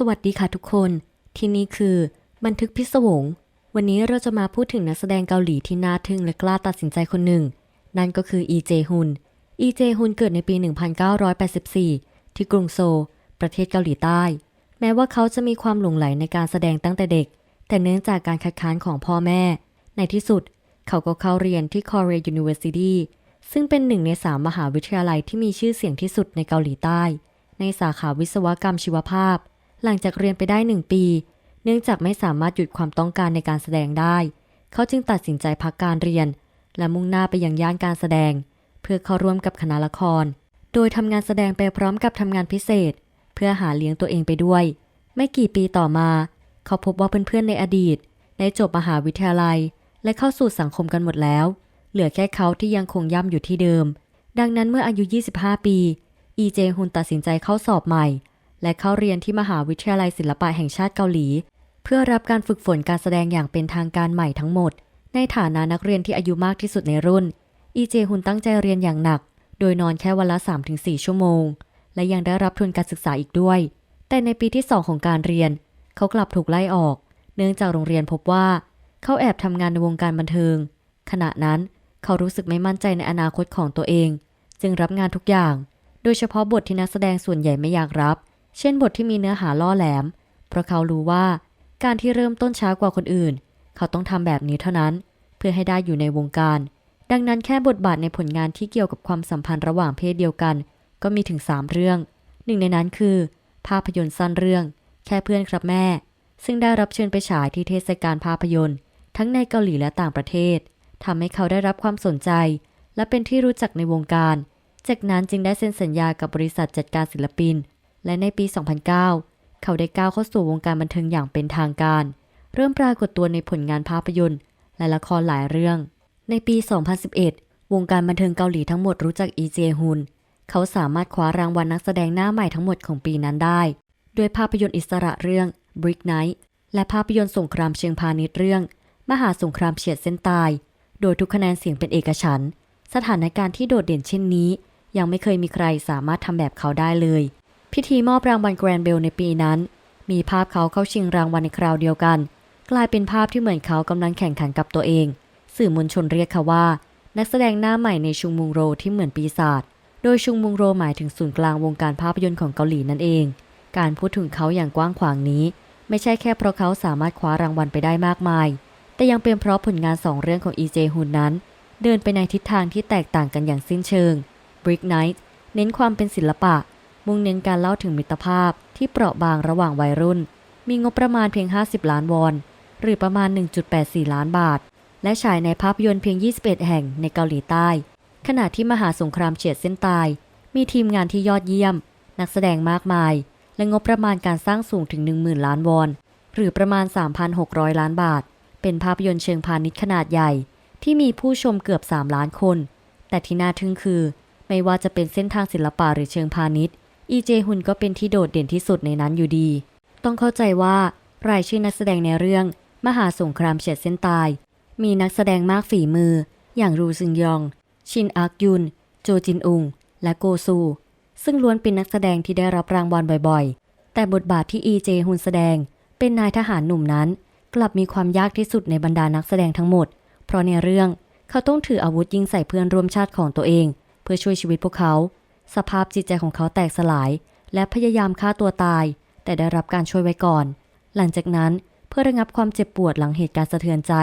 สวัสดีค่ะทุกคน ที่นี่คือบันทึกพิศวง วันนี้เราจะมาพูดถึงนักแสดงเกาหลีที่น่าทึ่งและกล้าตัดสินใจคนหนึ่ง นั่นก็คืออีเจฮุน อีเจฮุนเกิดในปี 1984 ที่กรุงโซลประเทศเกาหลีใต้ แม้ว่าเขาจะมีความหลงไหลในการแสดงตั้งแต่เด็ก แต่เนื่องจากการคัดค้านของพ่อแม่ ในที่สุด เขาก็เข้าเรียนที่ Korea University ซึ่งเป็นหนึ่งในสามมหาวิทยาลัยที่มีชื่อเสียงที่สุดในเกาหลีใต้ ในสาขาวิศวกรรมชีวภาพ หลังจากเรียนไปได้หนึ่งปี เนื่องจากไม่สามารถหยุดความต้องการในการแสดงได้ เขาจึงตัดสินใจพักการเรียน และมุ่งหน้าไปยังย่านการแสดง เพื่อเข้าร่วมกับคณะละคร โดยทำงานแสดงไปพร้อมกับทำงานพิเศษ เพื่อหาเลี้ยงตัวเองไปด้วย ไม่กี่ปีต่อมา เขาพบว่าเพื่อนๆในอดีตได้จบมหาวิทยาลัย และเข้าสู่สังคมกันหมดแล้ว เหลือแค่เขาที่ยังคงย่ำอยู่ที่เดิม ดังนั้นเมื่ออายุ 25 ปี อีเจฮุนตัดสินใจเข้าสอบใหม่ และเข้าเรียนที่มหาวิทยาลัยศิลปะแห่งชาติเกาหลี เพื่อรับการฝึกฝนการแสดงอย่างเป็นทางการใหม่ทั้งหมด ในฐานะนักเรียนที่อายุมากที่สุดในรุ่น อีเจฮุนตั้งใจเรียนอย่างหนัก โดยนอนแค่วันละ 3-4 ชั่วโมง และยังได้รับทุนการศึกษาอีกด้วย แต่ในปีที่ 2 ของการเรียน เขากลับถูกไล่ออก เนื่องจากโรงเรียนพบว่า เขาแอบทำงานในวงการบันเทิง ขณะนั้นเขารู้สึกไม่มั่นใจในอนาคตของตัวเอง จึงรับงานทุกอย่าง โดยเฉพาะบทที่นักแสดงส่วนใหญ่ไม่อยากรับ เช่นบทที่มีเนื้อหาล่อแหลม เพราะเขารู้ว่า การที่เริ่มต้นช้ากว่าคนอื่น เขาต้องทำแบบนี้เท่านั้น เพื่อให้ได้อยู่ในวงการ ดังนั้นแค่บทบาทในผลงานที่เกี่ยวกับความสัมพันธ์ระหว่างเพศเดียวกัน ก็มีถึง 3 เรื่อง หนึ่งในนั้นคือ ภาพยนตร์สั้นเรื่อง แค่เพื่อนครับแม่ ซึ่งได้รับเชิญไปฉายที่เทศกาลภาพยนตร์ ทั้งในเกาหลีและต่างประเทศทำให้เขาได้รับความสนใจ และเป็นที่รู้จักในวงการ จากนั้นจึงได้เซ็นสัญญากับบริษัทจัดการศิลปิน และในปี 2009 เขาได้ก้าวเข้าสู่วงการบันเทิงอย่างเป็นทางการ เริ่มปรากฏตัวในผลงานภาพยนตร์ และละครหลายเรื่อง ในปี 2011 วงการบันเทิงเกาหลีทั้งหมดรู้จักอีเจฮุน เขาสามารถคว้ารางวัลนักแสดงหน้าใหม่ทั้งหมดของปีนั้นได้ ด้วยภาพยนตร์อิสระเรื่อง Brick Night และภาพยนตร์สงครามเชิงพาณิชย์เรื่อง มหาสงครามเฉียดเส้นตาย โดยทุกคะแนนเสียงเป็นเอกฉันท์สถานการณ์ที่โดดเด่นเช่นนี้ ยังไม่เคยมีใครสามารถทำแบบเขาได้เลย พิธีมอบรางวัลแกรนด์เบลในปีนั้น มีภาพเขาเข้าชิงรางวัลในคราวเดียวกัน กลายเป็นภาพที่เหมือนเขากำลังแข่งขันกับตัวเอง สื่อมวลชนเรียกเขาว่า นักแสดงหน้าใหม่ในชุงมุงโรที่เหมือนปีศาจโดยชุงมุงโรหมายถึงศูนย์กลางวงการภาพยนตร์ของเกาหลีนั่นเอง การพูดถึงเขาอย่างกว้างขวางนี้ ไม่ใช่แค่เพราะเขาสามารถคว้ารางวัลไปได้มากมาย แต่ยังเป็นเพราะผลงานสองเรื่องของอีเจฮุนนั้น เดินไปในทิศทางที่แตกต่างกันอย่างสิ้นเชิง Brick Night เน้นความเป็นศิลปะ มุ่งเน้นการเล่าถึงมิตรภาพที่เปราะบางระหว่างวัยรุ่น มีงบประมาณเพียง 50 ล้านวอน หรือประมาณ 1.84 ล้านบาท และฉายในภาพยนตร์เพียง 21 แห่งในเกาหลีใต้ ขณะที่มหาสงครามเฉียดเส้นตาย มีทีมงานที่ยอดเยี่ยม นักแสดงมากมาย และงบประมาณการสร้างสูงถึง 10,000 ล้านวอน หรือประมาณ 3,600 ล้านบาท เป็นภาพยนตร์เชิงพาณิชย์ขนาดใหญ่ ที่มีผู้ชมเกือบ 3 ล้านคน แต่ที่น่าทึ่งคือ ไม่ว่าจะเป็นเส้นทางศิลปะหรือเชิงพาณิชย์ อีเจฮุนก็เป็นที่โดดเด่นที่สุดในนั้นอยู่ดี ต้องเข้าใจว่ารายชื่อนักแสดงในเรื่อง มหาสงครามเฉียดเส้นตาย มีนักแสดงมากฝีมือ อย่างรูซึงยอง ชินอักยุน โจจินอุง และโกซู ซึ่งล้วนเป็นนักแสดงที่ได้รับรางวัลบ่อยๆ แต่บทบาทที่อีเจฮุนแสดง เป็นนายทหารหนุ่มนั้น กลับมีความยากที่สุดในบรรดานักแสดงทั้งหมด เพราะในเรื่องเขาต้องถืออาวุธยิงใส่เพื่อนร่วมชาติของตัวเอง เพื่อช่วยชีวิตพวกเขา สภาพจิตใจของเขาแตกสลาย และพยายามฆ่าตัวตาย แต่ได้รับการช่วยไว้ก่อน หลังจากนั้นเพื่อระงับความเจ็บปวดหลังเหตุการณ์สะเทือนใจ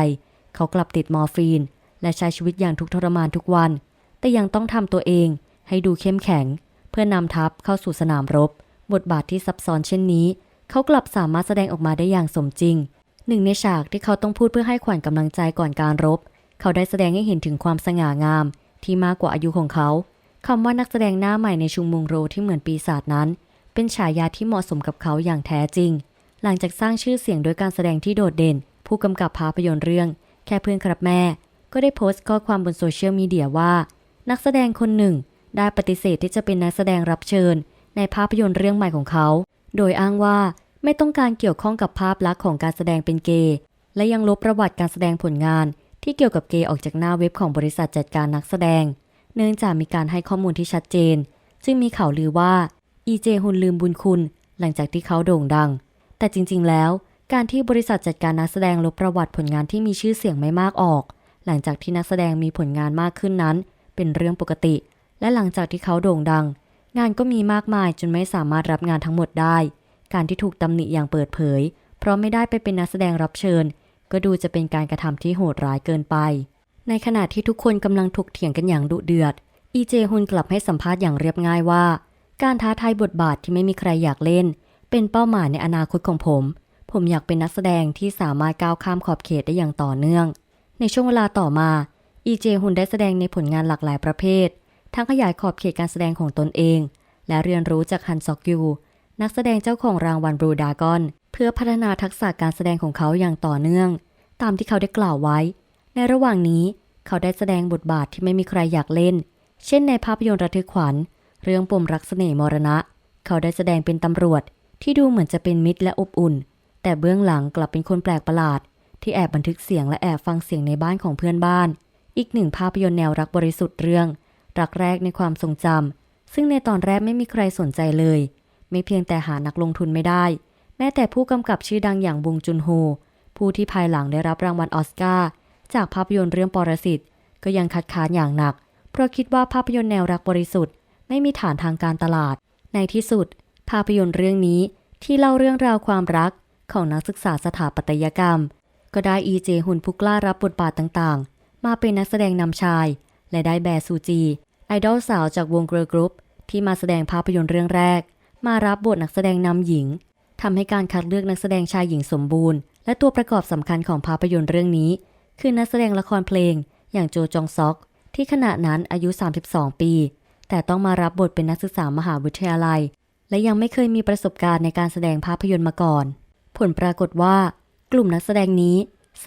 เขากลับติดมอร์ฟีน และใช้ชีวิตอย่างทุกทรมานทุกวัน แต่ยังต้องทำตัวเองให้ดูเข้มแข็ง เพื่อนำทัพเข้าสู่สนามรบ บทบาทที่ซับซ้อนเช่นนี้ เขากลับสามารถแสดงออกมาได้อย่างสมจริง หนึ่งในฉากที่เขาต้องพูดเพื่อให้ขวัญกำลังใจก่อนการรบ เขาได้แสดงให้เห็นถึงความสง่างามที่มากกว่าอายุของเขา คำว่านักแสดงหน้าใหม่ในชุมมงโรที่เหมือนปีศาจนั้น เป็นฉายาที่เหมาะสมกับเขาอย่างแท้จริง หลังจากสร้างชื่อเสียงโดยการแสดงที่โดดเด่น ผู้กำกับภาพยนตร์เรื่อง แค่เพื่อนครับแม่ ก็ได้โพสต์ข้อความบนโซเชียลมีเดียว่า นักแสดงคนหนึ่ง ได้ปฏิเสธที่จะเป็นนักแสดงรับเชิญ ในภาพยนตร์เรื่องใหม่ของเขา โดยอ้างว่าไม่ต้องการเกี่ยวข้องกับภาพลักษณ์ของการแสดงเป็นเกย์และยังลบประวัติการแสดงผลงาน ที่เกี่ยวกับเกย์ออกจากหน้าเว็บของบริษัทจัดการนักแสดง เนื่องจากมีการให้ข้อมูลที่ชัดเจนซึ่งมีข่าวลือว่าอีเจฮุนลืมบุญคุณ หลังจากที่เขาโด่งดัง แต่จริง ๆ แล้ว การที่บริษัทจัดการนักแสดงลบประวัติผลงานที่มีชื่อเสียงไม่มากออก หลังจากที่นักแสดงมีผลงานมากขึ้นนั้น เป็นเรื่องปกติ และหลังจากที่เขาโด่งดัง งานก็มีมากมายจนไม่สามารถรับงานทั้งหมดได้ การที่ถูกตำหนิอย่างเปิดเผย เพราะไม่ได้ไปเป็นนักแสดงรับเชิญ ก็ดูจะเป็นการกระทำที่โหดร้ายเกินไป ในขณะที่ทุกคนกำลังถกเถียงกันอย่างดุเดือด อีเจฮุนกลับให้สัมภาษณ์อย่างเรียบง่ายว่า การท้าทายบทบาทที่ไม่มีใครอยากเล่น เป็นเป้าหมายในอนาคตของผม ผมอยากเป็นนักแสดงที่สามารถก้าวข้ามขอบเขตได้อย่างต่อเนื่อง ในช่วงเวลาต่อมา อีเจฮุนได้แสดงในผลงานหลากหลายประเภท ทั้งขยายขอบเขตการแสดงของตนเอง และเรียนรู้จากฮันซอกยูนักแสดงเจ้าของรางวัลบรูดากอน เพื่อพัฒนาทักษะการแสดงของเขาอย่างต่อเนื่อง ตามที่เขาได้กล่าวไว้ ในระหว่างนี้เขาได้แสดงบทบาทที่ไม่มีใครอยากเล่น เช่นในภาพยนตร์ระทึกขวัญ เรื่องปมรักเสน่ห์มรณะ เขาได้แสดงเป็นตำรวจที่ดูเหมือนจะเป็นมิตรและอบอุ่น แต่เบื้องหลังกลับเป็นคนแปลกประหลาด ที่แอบบันทึกเสียงและแอบฟังเสียงในบ้านของเพื่อนบ้าน อีกหนึ่งภาพยนตร์แนวรักบริสุทธิ์เรื่อง รักแรกในความทรงจำซึ่งในตอนแรกไม่มีใครสนใจเลย ไม่เพียงแต่หานักลงทุนไม่ได้ แม้แต่ผู้กำกับชื่อดังอย่างบงจุนโฮผู้ที่ภายหลังได้รับรางวัลออสการ์ จากภาพยนตร์เรื่องปรสิตก็ยังคัดค้านอย่างหนัก เพราะคิดว่าภาพยนตร์แนวรักบริสุทธิ์ ไม่มีฐานทางการตลาด ในที่สุด ภาพยนตร์เรื่องนี้ที่เล่าเรื่องราวความรักของนักศึกษาสถาปัตยกรรม ก็ได้อีเจฮุนผู้กล้ารับบทบาทต่างๆ มาเป็นนักแสดงนำชาย และได้แบซูจี ไอดอลสาวจากวงเกิร์ลกรุ๊ปที่มาแสดงภาพยนตร์เรื่องแรก มารับบทนักแสดงนำหญิงทำให้การคัดเลือกนักแสดงชายหญิงสมบูรณ์ และตัวประกอบสำคัญของภาพยนตร์เรื่องนี้ คือนักแสดงละครเพลง อย่างโจจองซอก ที่ขณะนั้นอายุ 32 ปี แต่ต้องมารับบทเป็นนักศึกษามหาวิทยาลัย และยังไม่เคยมีประสบการณ์ในการแสดงภาพยนตร์มาก่อน ผลปรากฏว่า กลุ่มนักแสดงนี้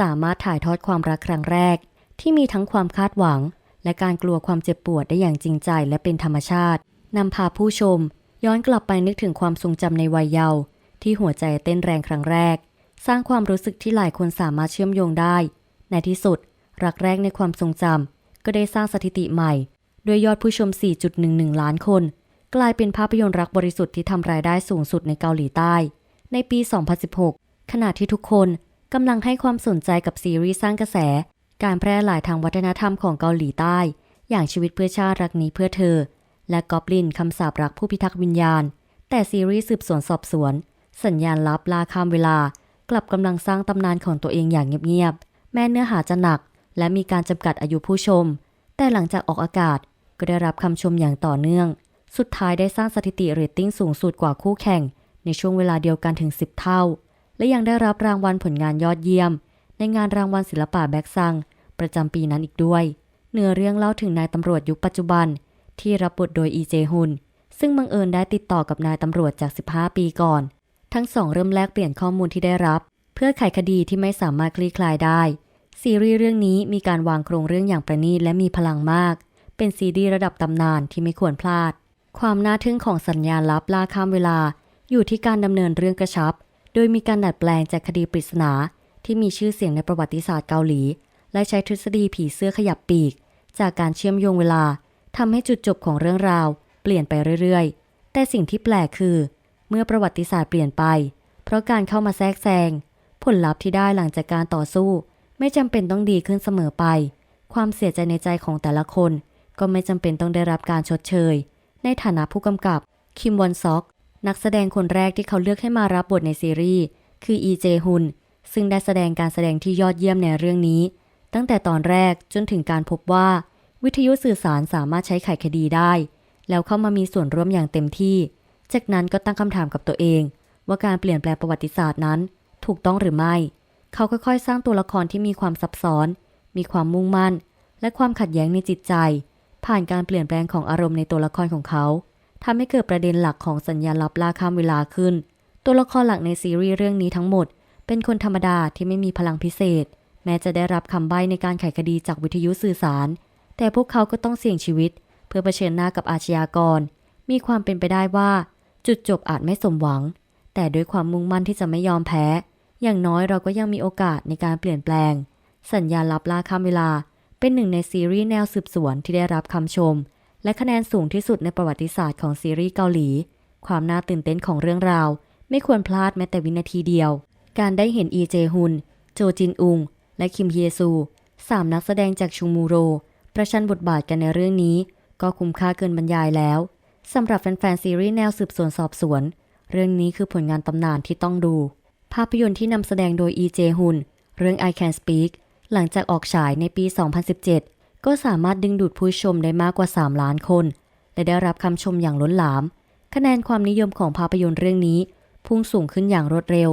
สามารถถ่ายทอดความรักครั้งแรก ที่มีทั้งความคาดหวัง และการกลัวความเจ็บปวดได้อย่างจริงใจและเป็นธรรมชาตินำพาผู้ชม ย้อนกลับไปนึกถึงความทรงจำในวัยเยาว์ที่หัวใจเต้นแรงครั้งแรก สร้างความรู้สึกที่หลายคนสามารถเชื่อมโยงได้ ในที่สุด รักแรกในความทรงจำก็ได้สร้างสถิติใหม่ ด้วยยอดผู้ชม 4.11 ล้านคน กลายเป็นภาพยนตร์รักบริสุทธิ์ที่ทำรายได้สูงสุดในเกาหลีใต้ ในปี 2016 ขณะที่ทุกคนกำลังให้ความสนใจกับซีรีส์สร้างกระแส การแพร่หลายทางวัฒนธรรมของเกาหลีใต้ อย่างชีวิตเพื่อชาติรักนี้เพื่อเธอ และกอบลินคำสาปรักผู้พิทักษ์วิญญาณ แต่ซีรีส์สืบสวนสอบสวน สัญญาณลับลาข้ามเวลากลับกำลังสร้างตำนานของตัวเองอย่างเงียบๆ แม้เนื้อหาจะหนัก และมีการจำกัดอายุผู้ชม แต่หลังจากออกอากาศก็ได้รับคำชมอย่างต่อเนื่อง สุดท้ายได้สร้างสถิติเรตติ้งสูงสุดกว่าคู่แข่ง ในช่วงเวลาเดียวกันถึง 10 เท่า และยังได้รับรางวัลผลงานยอดเยี่ยม ในงานรางวัลศิลปะแบ็กซัง ประจำปีนั้นอีกด้วย เนื้อเรื่องเล่าถึงนายตำรวจยุคปัจจุบัน ที่รับบทโดยอีเจฮุนซึ่งบังเอิญได้ติดต่อกับนายตำรวจจาก 15 ปีก่อน ทั้งสองเริ่มแลกเปลี่ยนข้อมูลที่ได้รับ เพื่อไขคดีที่ไม่สามารถคลี่คลายได้ ซีรีส์เรื่องนี้มีการวางโครงเรื่องอย่างประณีตและมีพลังมาก เป็นซีรีส์ระดับตำนานที่ไม่ควรพลาด ความน่าทึ่งของสัญญาณลับล่าข้ามเวลา อยู่ที่การดำเนินเรื่องกระชับ โดยมีการดัดแปลงจากคดีปริศนา ที่มีชื่อเสียงในประวัติศาสตร์เกาหลี และใช้ทฤษฎีผีเสื้อขยับปีก จากการเชื่อมโยงเวลาทำให้จุดจบของเรื่องราว เปลี่ยนไปเรื่อยๆ แต่สิ่งที่แปลกคือ เมื่อประวัติศาสตร์เปลี่ยนไป เพราะการเข้ามาแทรกแซง ผลลัพธ์ที่ได้หลังจากการต่อสู้ ไม่จำเป็นต้องดีขึ้นเสมอไป ความเสียใจในใจของแต่ละคน ก็ไม่จำเป็นต้องได้รับการชดเชย ในฐานะผู้กำกับ คิมวอนซอก นักแสดงคนแรกที่เขาเลือกให้มารับบทในซีรีส์ คืออีเจฮุน ซึ่งได้แสดงการแสดงที่ยอดเยี่ยมในเรื่องนี้ ตั้งแต่ตอนแรกจนถึงการพบว่า วิทยุสื่อสารสามารถใช้ไขคดีได้ แล้วเข้ามามีส่วนร่วมอย่างเต็มที่ จากนั้นก็ตั้งคำถามกับตัวเอง ว่าการเปลี่ยนแปลงประวัติศาสตร์นั้น ถูกต้องหรือไม่ เขาค่อยๆ สร้างตัวละครที่มีความซับซ้อน มีความมุ่งมั่น และความขัดแย้งในจิตใจ ผ่านการเปลี่ยนแปลงของอารมณ์ในตัวละครของเขาทำให้เกิดประเด็นหลักของสัญญาลับล่าข้ามเวลาขึ้น ตัวละครหลักในซีรีส์เรื่องนี้ทั้งหมด เป็นคนธรรมดาที่ไม่มีพลังพิเศษ แม้จะได้รับคำใบ้ในการไขคดีจากวิทยุสื่อสาร แต่พวกเขาก็ต้องเสี่ยงชีวิต เพื่อเผชิญหน้ากับอาชญากร มีความเป็นไปได้ว่า จุดจบอาจไม่สมหวัง แต่ด้วยความมุ่งมั่นที่จะไม่ยอมแพ้ อย่างน้อยเราก็ยังมีโอกาสในการเปลี่ยนแปลง สัญญาลับล่าข้ามเวลา เป็นหนึ่งในซีรีส์แนวสืบสวนที่ได้รับคำชม และคะแนนสูงที่สุดในประวัติศาสตร์ของซีรีส์เกาหลี ความน่าตื่นเต้นของเรื่องราว ไม่ควรพลาดแม้แต่วินาทีเดียว การได้เห็นอีเจฮุน โจจินอุง และคิมเยซูสามนักแสดงจากชูมูโร ประชันบทบาทกันในเรื่องนี้ ก็คุ้มค่าเกินบรรยายแล้วสำหรับแฟนๆซีรีส์แนวสืบสวนสอบสวน เรื่องนี้คือผลงานตำนานที่ต้องดู ภาพยนตร์ที่นำแสดงโดย อีเจฮุน เรื่อง I Can Speak หลังจากออกฉายในปี 2017 ก็สามารถดึงดูดผู้ชมได้มากกว่า 3 ล้านคน และได้รับคำชมอย่างล้นหลาม คะแนนความนิยมของภาพยนตร์เรื่องนี้ พุ่งสูงขึ้นอย่างรวดเร็ว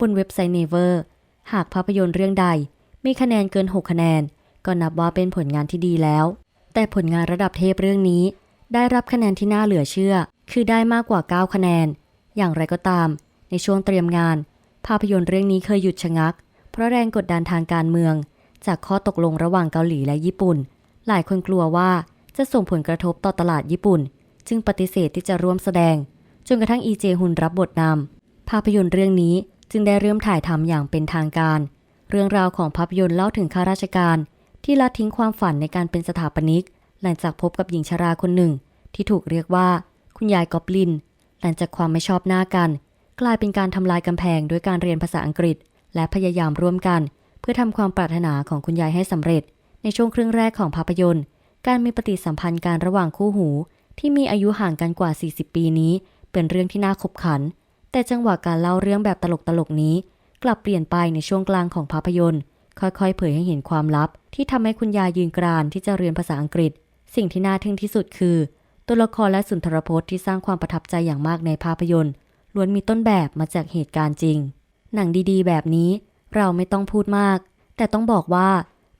บนเว็บไซต์ Naver หากภาพยนตร์เรื่องใด มีคะแนนเกิน 6 คะแนน ก็นับว่าเป็นผลงานที่ดีแล้ว แต่ผลงานระดับเทพเรื่องนี้ ได้รับคะแนนที่น่าเหลือเชื่อ คือได้มากกว่า 9 คะแนน อย่างไรก็ตาม ในช่วงเตรียมงาน ภาพยนตร์เรื่องนี้เคยหยุดชะงัก เพราะแรงกดดันทางการเมือง จากข้อตกลงระหว่างเกาหลีและญี่ปุ่น หลายคนกลัวว่าจะส่งผลกระทบต่อตลาดญี่ปุ่น จึงปฏิเสธที่จะร่วมแสดง จนกระทั่งอีเจฮุนรับบทนำภาพยนตร์เรื่องนี้จึงได้เริ่มถ่ายทำอย่างเป็นทางการ เรื่องราวของภาพยนตร์เล่าถึงข้าราชการ ที่ละทิ้งความฝันในการเป็นสถาปนิก หลังจากพบกับหญิงชราคนหนึ่ง ที่ถูกเรียกว่า คุณยายกอบลิน หลังจากความไม่ชอบหน้ากัน กลายเป็นการทำลายกำแพงด้วยการเรียนภาษาอังกฤษ และพยายามร่วมกัน เพื่อทำความปรารถนาของคุณยายให้สำเร็จ ในช่วงครึ่งแรกของภาพยนตร์ การมีปฏิสัมพันธ์การระหว่างคู่หู ที่มีอายุห่างกันกว่า 40 ปีนี้ เป็นเรื่องที่น่าขบขัน แต่จังหวะการเล่าเรื่องแบบตลกๆนี้ กลับเปลี่ยนไปในช่วงกลางของภาพยนตร์ ค่อยๆ เผยให้เห็นความลับ ที่ทำให้คุณยายยืนกรานที่จะเรียนภาษาอังกฤษ สิ่งที่น่าทึ่งที่สุดคือ ตัวละครและสุนทรพจน์ที่สร้างความประทับใจอย่างมากในภาพยนตร์ ล้วนมีต้นแบบมาจากเหตุการณ์จริง หนังดีๆ แบบนี้เราไม่ต้องพูดมาก แต่ต้องบอกว่า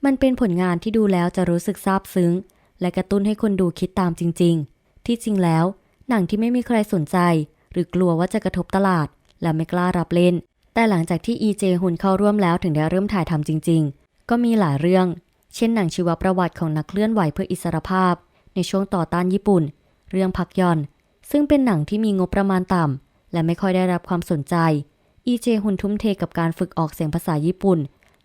มันเป็นผลงานที่ดูแล้วจะรู้สึกซาบซึ้ง และกระตุ้นให้คนดูคิดตามจริง ๆ ที่จริงแล้ว หนังที่ไม่มีใครสนใจ หรือกลัวว่าจะกระทบตลาด และไม่กล้ารับเล่น แต่หลังจากที่อีเจฮุนเข้าร่วมแล้วถึงได้เริ่มถ่ายทำจริง ๆ ก็มีหลายเรื่อง เช่นหนังชีวประวัติของนักเคลื่อนไหวเพื่ออิสรภาพ ในช่วงต่อต้านญี่ปุ่น เรื่องพักยอน ซึ่งเป็นหนังที่มีงบประมาณต่ำ และไม่ค่อยได้รับความสนใจ อีเจฮุนทุ่มเทกับการฝึกออกเสียงภาษาญี่ปุ่น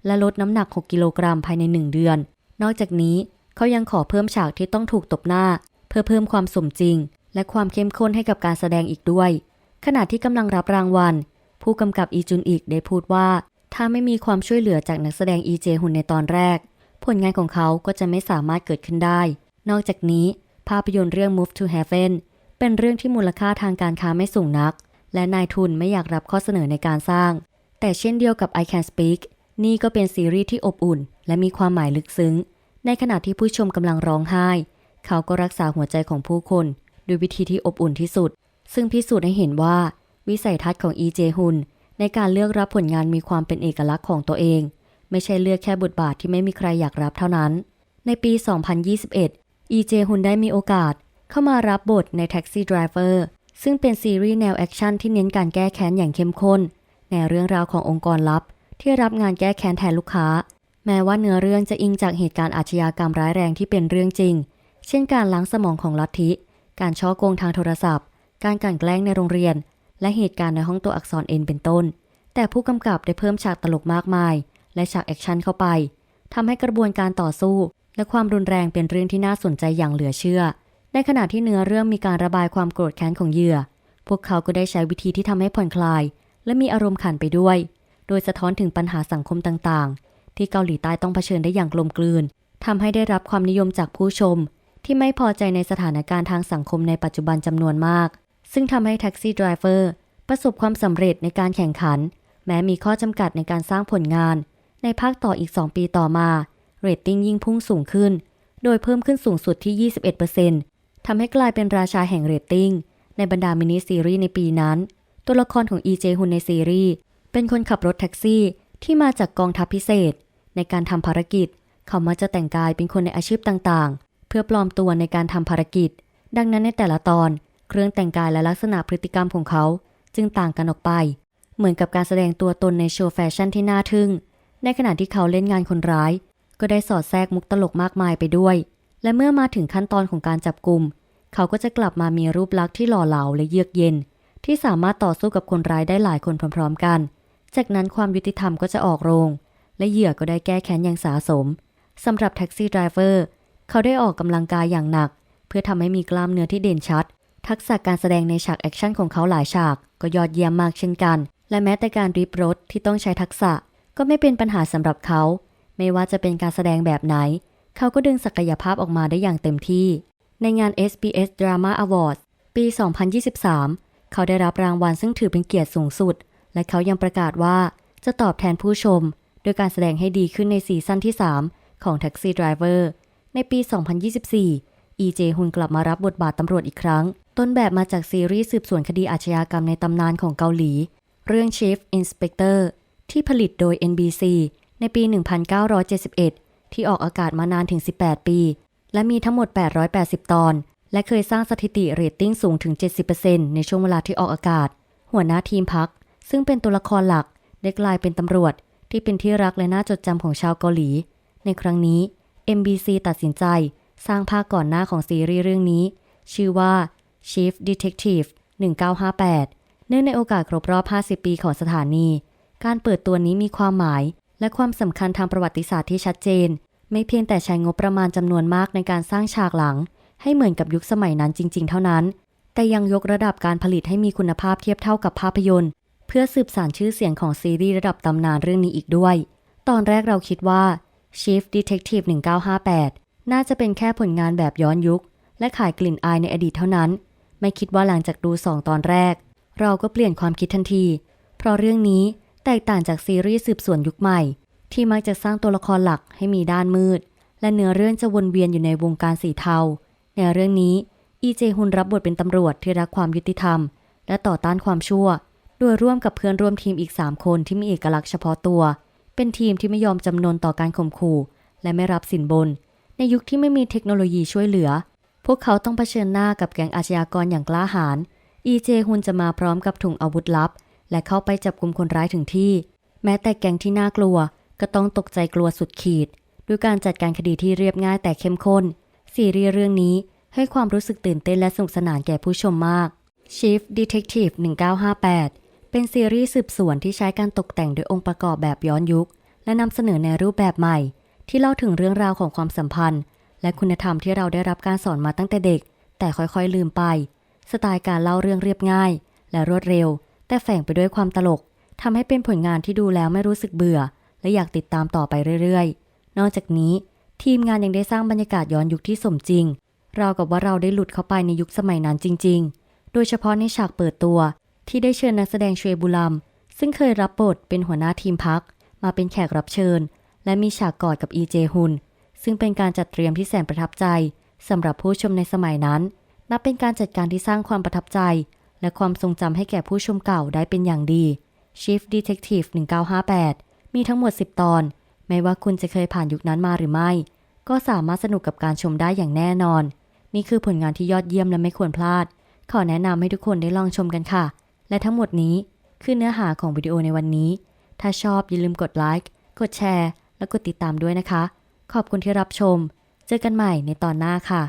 และลดน้ำหนัก 6 กิโลกรัมภายใน 1 เดือน นอกจากนี้เขายังขอเพิ่มฉากที่ต้องถูกตบหน้า เพื่อเพิ่มความสมจริง และความเข้มข้นให้กับการแสดงอีกด้วย ขณะที่กำลังรับรางวัล ผู้กำกับอีจุนอีกได้พูดว่า ถ้าไม่มีความช่วยเหลือจากนักแสดงอีเจฮุนในตอนแรก ผลงานของเขาก็จะไม่สามารถเกิดขึ้นได้ นอกจากนี้ภาพยนตร์เรื่อง Move to Heaven เป็นเรื่องที่มูลค่าทางการค้าไม่สูงนัก และนายทุนไม่อยากรับข้อเสนอในการสร้าง แต่เช่นเดียวกับ I Can Speak นี่ก็เป็นซีรีส์ที่อบอุ่น และมีความหมายลึกซึ้ง ในขณะที่ผู้ชมกำลังร้องไห้ เขาก็รักษาหัวใจของผู้คนด้วยวิธีที่อบอุ่นที่สุด ซึ่งพิสูจน์ให้เห็นว่า วิสัยทัศน์ของอีเจฮุนในการเลือกรับผลงานมีความเป็นเอกลักษณ์ของตัวเอง ไม่ใช่เลือกแค่บทบาทที่ไม่มีใครอยากรับเท่านั้น ในปี 2021 อีเจฮุนได้มีโอกาส เข้ามารับบทใน Taxi Driver ซึ่งเป็นซีรีส์แนวแอคชั่นที่เน้นการแก้แค้นอย่างเข้มข้น ในเรื่องราวขององค์กรลับ ที่รับงานแก้แค้นแทนลูกค้า แม้ว่าเนื้อเรื่องจะอิงจากเหตุการณ์อาชญากรรมร้ายแรงที่เป็นเรื่องจริง เช่นการล้างสมองของลัทธิ การช่อโกงทางโทรศัพท์ การกลั่นแกล้งในโรงเรียน และเหตุการณ์ในห้องตัวอักษรเอ็นเป็นต้น แต่ผู้กำกับได้เพิ่มฉากตลกมากมาย และฉากแอคชั่นเข้าไปทำให้กระบวนการต่อสู้ และความรุนแรงเป็นเรื่องที่น่าสนใจอย่างเหลือเชื่อ ในขณะที่เนื้อเรื่องมีการระบายความโกรธแค้นของเหยื่อ พวกเขาก็ได้ใช้วิธีที่ทำให้ผ่อนคลาย และมีอารมณ์ขันไปด้วย โดยสะท้อนถึงปัญหาสังคมต่างๆ ที่เกาหลีใต้ต้องเผชิญได้อย่างกลมกลืนทำให้ได้รับความนิยมจากผู้ชม ที่ไม่พอใจในสถานการณ์ทางสังคมในปัจจุบันจำนวนมาก ซึ่งทำให้แท็กซี่ดรเวอร์ประสบความสำเร็จในการแข่งขัน แม้มีข้อจำกัดในการสร้างผลงาน ในภาคต่ออีก 2 ปีต่อมาเรตติ้งยิ่งพุ่งสูงขึ้น โดยเพิ่มขึ้นสูงสุดที่ 21% ทำให้กลายเป็นราชาแห่งเรตติ้ง ในบรรดามินิซีรีส์ในปีนั้น ตัวละครของอีเจฮุนในซีรีส์เป็นคนขับรถแท็กซี่ที่มาจากกองทัพพิเศษ ในการทำภารกิจ เขามักจะแต่งกายเป็นคนในอาชีพต่างๆ เพื่อปลอมตัวในการทำภารกิจ ดังนั้นในแต่ละตอน เครื่องแต่งกายและลักษณะพฤติกรรมของเขา จึงต่างกันออกไป เหมือนกับการแสดงตัวตนในโชว์แฟชั่นที่น่าทึ่ง ในขณะที่เขาเล่นงานคนร้าย ก็ได้สอดแทรกมุกตลกมากมายไปด้วย และเมื่อมาถึงขั้นตอนของการจับกลุ่ม เขาก็จะกลับมามีรูปลักษณ์ที่หล่อเหลาและเยือกเย็น ที่สามารถต่อสู้กับคนร้ายได้หลายคนพร้อมๆ กัน จากนั้นความยุติธรรมก็จะออกโรง และเหยื่อก็ได้แก้แค้นอย่างสาสมสำหรับแท็กซี่ไดรเวอร์เขาได้ออกกำลังกายอย่างหนัก เพื่อทำให้มีกล้ามเนื้อที่เด่นชัด ทักษะการแสดงในฉากแอคชั่นของเขาหลายฉาก ก็ยอดเยี่ยมมากเช่นกัน และแม้แต่การริบรถที่ต้องใช้ทักษะ ก็ไม่เป็นปัญหาสำหรับเขา ไม่ว่าจะเป็นการแสดงแบบไหน เขาก็ดึงศักยภาพออกมาได้อย่างเต็มที่ ในงาน SBS Drama Awards ปี 2023 เขาได้รับรางวัลซึ่งถือเป็นเกียรติสูงสุด และเขายังประกาศว่าจะตอบแทนผู้ชม โดยการแสดงให้ดีขึ้นในซีซั่นที่ 3 ของ Taxi Driver ในปี 2024 EJ ฮุนกลับมารับบทบาทตำรวจอีกครั้ง ต้นแบบมาจากซีรีส์สืบสวนคดีอาชญากรรมในตำนานของเกาหลี เรื่อง Chief Inspector ที่ผลิตโดย NBC ในปี 1971 ที่ออกอากาศมานานถึง 18 ปี และมีทั้งหมด 880 ตอน และเคยสร้างสถิติเรตติ้งสูงถึง 70%ในช่วงเวลาที่ออกอากาศ หัวหน้าทีมพัก ซึ่งเป็นตัวละครหลักได้กลายเป็นตำรวจ ที่เป็นที่รักและน่าจดจำของชาวเกาหลี ในครั้งนี้ MBC ตัดสินใจ สร้างภาคก่อนหน้าของซีรีส์เรื่องนี้ ชื่อว่า Chief Detective 1958 เนื่องในโอกาสครบรอบ 50 ปีของสถานี การเปิดตัวนี้มีความหมาย และความสำคัญทางประวัติศาสตร์ที่ชัดเจน ไม่เพียงแต่ใช้งบประมาณจำนวนมากในการสร้างฉากหลัง ให้เหมือนกับยุคสมัยนั้นจริง ๆ เท่านั้น แต่ยังยกระดับการผลิตให้มีคุณภาพเทียบเท่ากับภาพยนตร์ เพื่อสืบสานชื่อเสียงของซีรีส์ระดับตำนานเรื่องนี้อีกด้วย ตอนแรกเราคิดว่า Chief Detective 1958 น่าจะเป็นแค่ผลงานแบบย้อนยุค และขายกลิ่นอายในอดีตเท่านั้น ไม่คิดว่าหลังจากดูสองตอนแรก เราก็เปลี่ยนความคิดทันที เพราะเรื่องนี้ ตกต่างจากซีรีส์สืบสวนยุคใหม่ ที่มักจะสร้างตัวละครหลักให้มีด้านมืด และเนื้อเรื่องจะวนเวียนอยู่ในวงการสีเทา ในเรื่องนี้อีเจฮุนรับบทเป็นตำรวจที่รักความยุติธรรม และต่อต้านความชั่ว โดยร่วมกับเพื่อนร่วมทีมอีก 3 คนที่มีเอกลักษณ์เฉพาะตัว เป็นทีมที่ไม่ยอมจำนนต่อการข่มขู่ และไม่รับสินบน ในยุคที่ไม่มีเทคโนโลยีช่วยเหลือ พวกเขาต้องเผชิญหน้ากับแก๊งอาชญากรอย่างกล้าหาญอีเจฮุนจะมาพร้อมกับถุงอาวุธลับ และเข้าไปจับกลุ่มคนร้ายถึงที่ แม้แต่แก๊งที่น่ากลัว ก็ต้องตกใจกลัวสุดขีด ด้วยการจัดการคดีที่เรียบง่ายแต่เข้มข้น ซีรีส์เรื่องนี้ให้ความรู้สึกตื่นเต้นและสนุกสนานแก่ผู้ชมมาก Chief Detective 1958 เป็นซีรีส์สืบสวนที่ใช้การตกแต่งโดยองค์ประกอบแบบย้อนยุค และนำเสนอในรูปแบบใหม่ ที่เล่าถึงเรื่องราวของความสัมพันธ์ และคุณธรรมที่เราได้รับการสอนมาตั้งแต่เด็ก แต่ค่อยๆลืมไป สไตล์การเล่าเรื่องเรียบง่าย และรวดเร็ว แต่แฝงไปด้วยความตลกทำให้เป็นผลงานที่ดูแล้วไม่รู้สึกเบื่อ และอยากติดตามต่อไปเรื่อยๆ นอกจากนี้ ทีมงานยังได้สร้างบรรยากาศย้อนยุคที่สมจริง ราวกับว่าเราได้หลุดเข้าไปในยุคสมัยนั้นจริง ๆ โดยเฉพาะในฉากเปิดตัว ที่ได้เชิญนักแสดงเชวบุลัม ซึ่งเคยรับบทเป็นหัวหน้าทีมพัก มาเป็นแขกรับเชิญ และมีฉากกอดกับอีเจฮุนซึ่งเป็นการจัดเตรียมที่แสนประทับใจสำหรับผู้ชมในสมัยนั้น นับเป็นการจัดการที่สร้างความประทับใจ และความทรงจำให้แก่ผู้ชมเก่าได้เป็นอย่างดี Chief Detective 1958 มีทั้งหมด 10 ตอน ไม่ว่าคุณจะเคยผ่านยุคนั้นมาหรือไม่ ก็สามารถสนุกกับการชมได้อย่างแน่นอน นี่คือผลงานที่ยอดเยี่ยมและไม่ควรพลาด ขอแนะนำให้ทุกคนได้ลองชมกันค่ะ และทั้งหมดนี้คือเนื้อหาของวิดีโอในวันนี้ ถ้าชอบอย่าลืมกดไลค์ กดแชร์ และกดติดตามด้วยนะคะ ขอบคุณที่รับชม เจอกันใหม่ในตอนหน้าค่ะ